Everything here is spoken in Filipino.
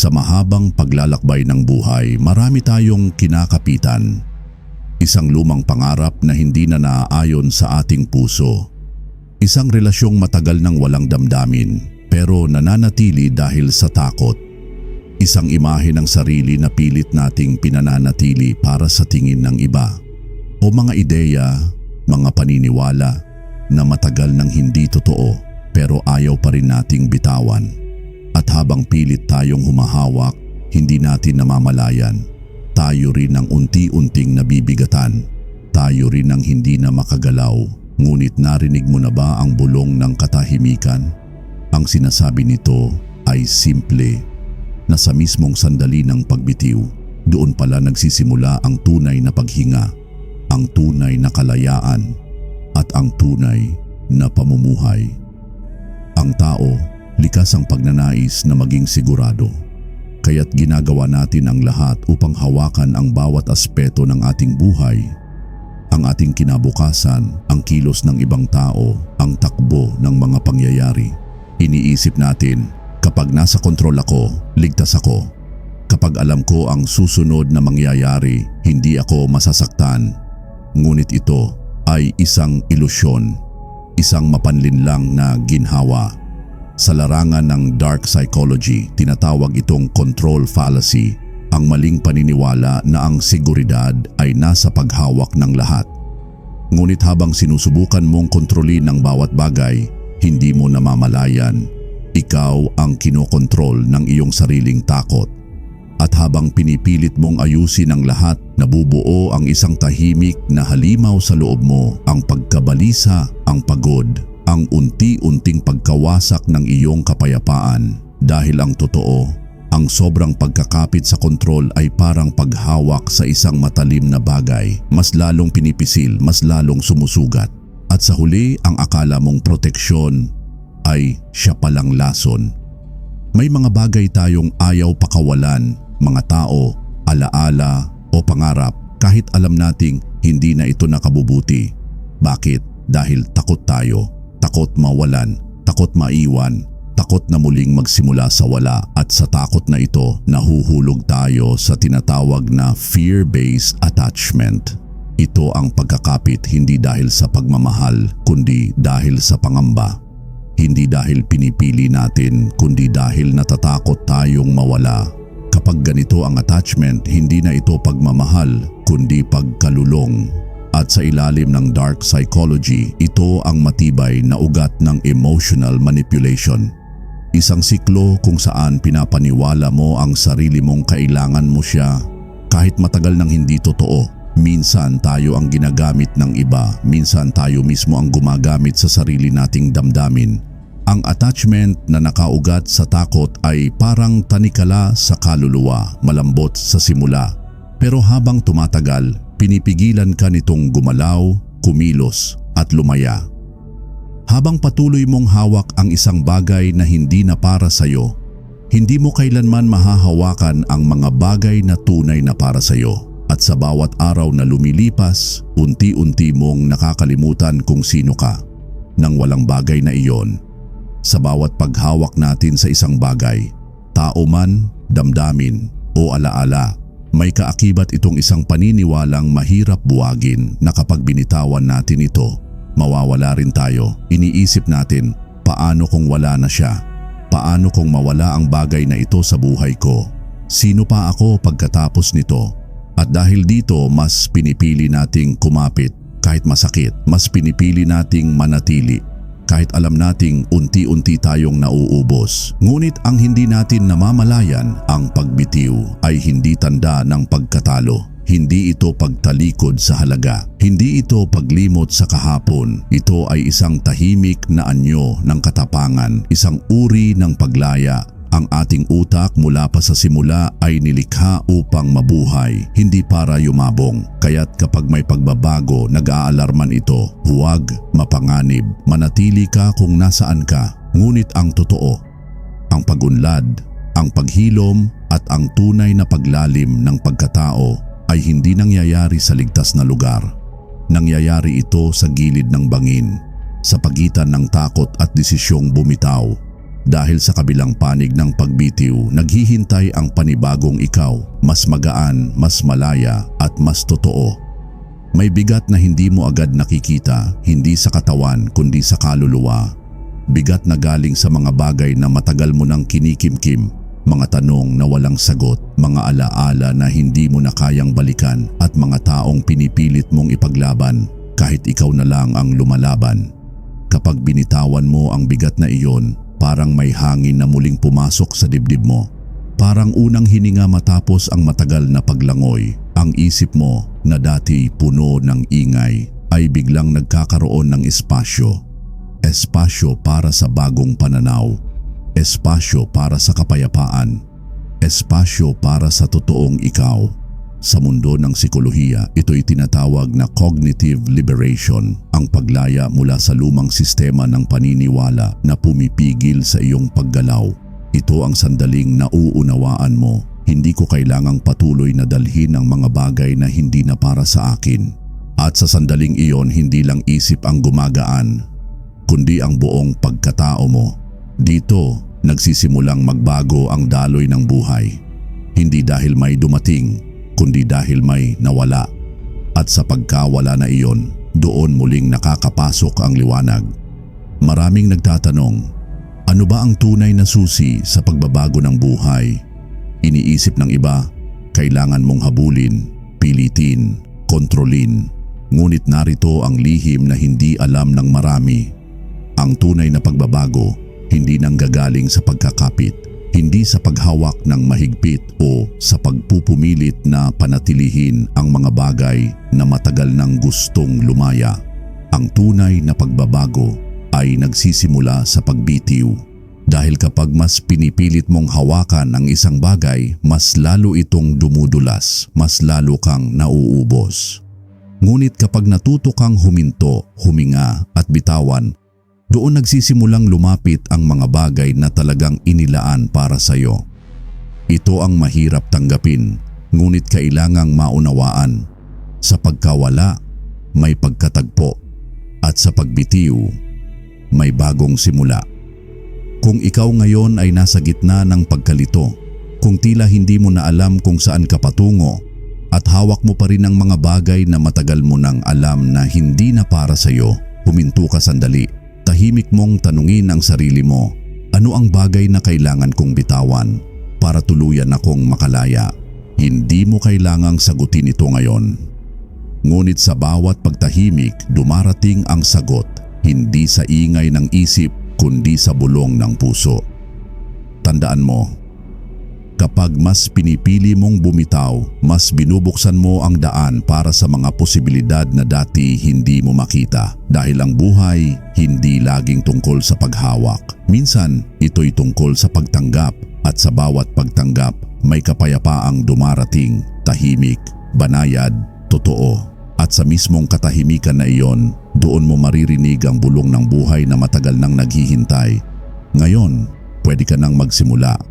Sa mahabang paglalakbay ng buhay, marami tayong kinakapitan. Isang lumang pangarap na hindi na naaayon sa ating puso. Isang relasyong matagal nang walang damdamin pero nananatili dahil sa takot. Isang imahe ng sarili na pilit nating pinananatili para sa tingin ng iba. O mga ideya, mga paniniwala na matagal nang hindi totoo pero ayaw pa rin nating bitawan. At habang pilit tayong humahawak, hindi natin namamalayan. Tayo rin ang unti-unting nabibigatan. Tayo rin ang hindi na makagalaw. Ngunit narinig mo na ba ang bulong ng katahimikan? Ang sinasabi nito ay simple na sa mismong sandali ng pagbitiw, doon pala nagsisimula ang tunay na paghinga, ang tunay na kalayaan, at ang tunay na pamumuhay. Ang tao, likas ang pagnanais na maging sigurado. Kaya't ginagawa natin ang lahat upang hawakan ang bawat aspeto ng ating buhay. Ang ating kinabukasan, ang kilos ng ibang tao, ang takbo ng mga pangyayari. Iniisip natin, kapag nasa kontrol ako, ligtas ako. Kapag alam ko ang susunod na mangyayari, hindi ako masasaktan. Ngunit ito ay isang ilusyon, isang mapanlinlang na ginhawa. Sa larangan ng dark psychology, tinatawag itong control fallacy, ang maling paniniwala na ang seguridad ay nasa paghawak ng lahat. Ngunit habang sinusubukan mong kontrolin ang bawat bagay, hindi mo namamalayan. Ikaw ang kinokontrol ng iyong sariling takot. At habang pinipilit mong ayusin ang lahat, nabubuo ang isang tahimik na halimaw sa loob mo, ang pagkabalisa, ang pagod, ang unti-unting pagkawasak ng iyong kapayapaan. Dahil ang totoo, ang sobrang pagkakapit sa kontrol ay parang paghawak sa isang matalim na bagay. Mas lalong pinipisil, mas lalong sumusugat. At sa huli, ang akala mong proteksyon ay siya palang lason. May mga bagay tayong ayaw pakawalan, mga tao, alaala o pangarap kahit alam nating hindi na ito nakabubuti. Bakit? Dahil takot tayo, takot mawalan, takot maiwan, takot na muling magsimula sa wala at sa takot na ito nahuhulog tayo sa tinatawag na fear-based attachment. Ito ang pagkakapit hindi dahil sa pagmamahal kundi dahil sa pangamba. Hindi dahil pinipili natin kundi dahil natatakot tayong mawala. Kapag ganito ang attachment, hindi na ito pagmamahal kundi pagkalulong. At sa ilalim ng dark psychology, ito ang matibay na ugat ng emotional manipulation. Isang siklo kung saan pinapaniwala mo ang sarili mong kailangan mo siya kahit matagal nang hindi totoo Minsan tayo ang ginagamit ng iba, minsan tayo mismo ang gumagamit sa sarili nating damdamin. Ang attachment na nakaugat sa takot ay parang tanikala sa kaluluwa, malambot sa simula. Pero habang tumatagal, pinipigilan ka nitong gumalaw, kumilos at lumaya. Habang patuloy mong hawak ang isang bagay na hindi na para sa iyo, hindi mo kailanman mahahawakan ang mga bagay na tunay na para sa iyo. At sa bawat araw na lumilipas, unti-unti mong nakakalimutan kung sino ka. Nang walang bagay na iyon, sa bawat paghawak natin sa isang bagay, tao man, damdamin o alaala, may kaakibat itong isang paniniwalang mahirap buwagin na kapag binitawan natin ito, mawawala rin tayo. Iniisip natin, paano kung wala na siya? Paano kung mawala ang bagay na ito sa buhay ko? Sino pa ako pagkatapos nito? At dahil dito mas pinipili nating kumapit kahit masakit, mas pinipili nating manatili kahit alam nating unti-unti tayong nauubos. Ngunit ang hindi natin namamalayan, ang pagbitiw ay hindi tanda ng pagkatalo. Hindi ito pagtalikod sa halaga. Hindi ito paglimot sa kahapon. Ito ay isang tahimik na anyo ng katapangan, isang uri ng paglaya ang ating utak mula pa sa simula ay nilikha upang mabuhay, hindi para yumabong. Kaya't kapag may pagbabago, nag-aalarman ito. Huwag mapanganib, manatili ka kung nasaan ka. Ngunit ang totoo, ang pagunlad, ang paghilom at ang tunay na paglalim ng pagkatao ay hindi nangyayari sa ligtas na lugar. Nangyayari ito sa gilid ng bangin, sa pagitan ng takot at desisyong bumitaw Dahil sa kabilang panig ng pagbitiw, naghihintay ang panibagong ikaw, mas magaan, mas malaya at mas totoo. May bigat na hindi mo agad nakikita, hindi sa katawan kundi sa kaluluwa. Bigat na galing sa mga bagay na matagal mo nang kinikimkim, mga tanong na walang sagot, mga alaala na hindi mo na kayang balikan at mga taong pinipilit mong ipaglaban kahit ikaw na lang ang lumalaban. Kapag binitawan mo ang bigat na iyon, parang may hangin na muling pumasok sa dibdib mo. Parang unang hininga matapos ang matagal na paglangoy, ang isip mo na dati puno ng ingay ay biglang nagkakaroon ng espasyo. Espasyo para sa bagong pananaw. Espasyo para sa kapayapaan. Espasyo para sa totoong ikaw. Sa mundo ng sikolohiya, ito'y tinatawag na cognitive liberation, ang paglaya mula sa lumang sistema ng paniniwala na pumipigil sa iyong paggalaw. Ito ang sandaling nauunawaan mo. Hindi ko kailangang patuloy na dalhin ang mga bagay na hindi na para sa akin. At sa sandaling iyon, hindi lang isip ang gumagaan, kundi ang buong pagkatao mo. Dito, nagsisimulang magbago ang daloy ng buhay. Hindi dahil may dumating, kundi dahil may nawala. At sa pagkawala na iyon, doon muling nakakapasok ang liwanag. Maraming nagtatanong, ano ba ang tunay na susi sa pagbabago ng buhay? Iniisip ng iba, kailangan mong habulin, pilitin, kontrolin. Ngunit narito ang lihim na hindi alam ng marami. Ang tunay na pagbabago hindi nanggagaling sa pagkakapit, hindi sa paghawak ng mahigpit o sa pagpupumilit na panatilihin ang mga bagay na matagal nang gustong lumaya. Ang tunay na pagbabago ay nagsisimula sa pagbitiw. Dahil kapag mas pinipilit mong hawakan ang isang bagay, mas lalo itong dumudulas, mas lalo kang nauubos. Ngunit kapag natuto kang huminto, huminga at bitawan, doon nagsisimulang lumapit ang mga bagay na talagang inilaan para sa iyo. Ito ang mahirap tanggapin, ngunit kailangang maunawaan. Sa pagkawala, may pagkatagpo. At sa pagbitiw, may bagong simula. Kung ikaw ngayon ay nasa gitna ng pagkalito, kung tila hindi mo na alam kung saan ka patungo, at hawak mo pa rin ang mga bagay na matagal mo nang alam na hindi na para sa iyo, huminto ka sandali. Tahimik mong tanungin ang sarili mo, ano ang bagay na kailangan kong bitawan para tuluyan akong makalaya? Hindi mo kailangang sagutin ito ngayon. Ngunit sa bawat pagtahimik, dumarating ang sagot, hindi sa ingay ng isip kundi sa bulong ng puso. Tandaan mo, Kapag mas pinipili mong bumitaw, mas binubuksan mo ang daan para sa mga posibilidad na dati hindi mo makita. Dahil ang buhay hindi laging tungkol sa paghawak. Minsan, ito'y tungkol sa pagtanggap at sa bawat pagtanggap may kapayapaang dumarating, tahimik, banayad, totoo. At sa mismong katahimikan na iyon, doon mo maririnig ang bulong ng buhay na matagal nang naghihintay. Ngayon, pwede ka nang magsimula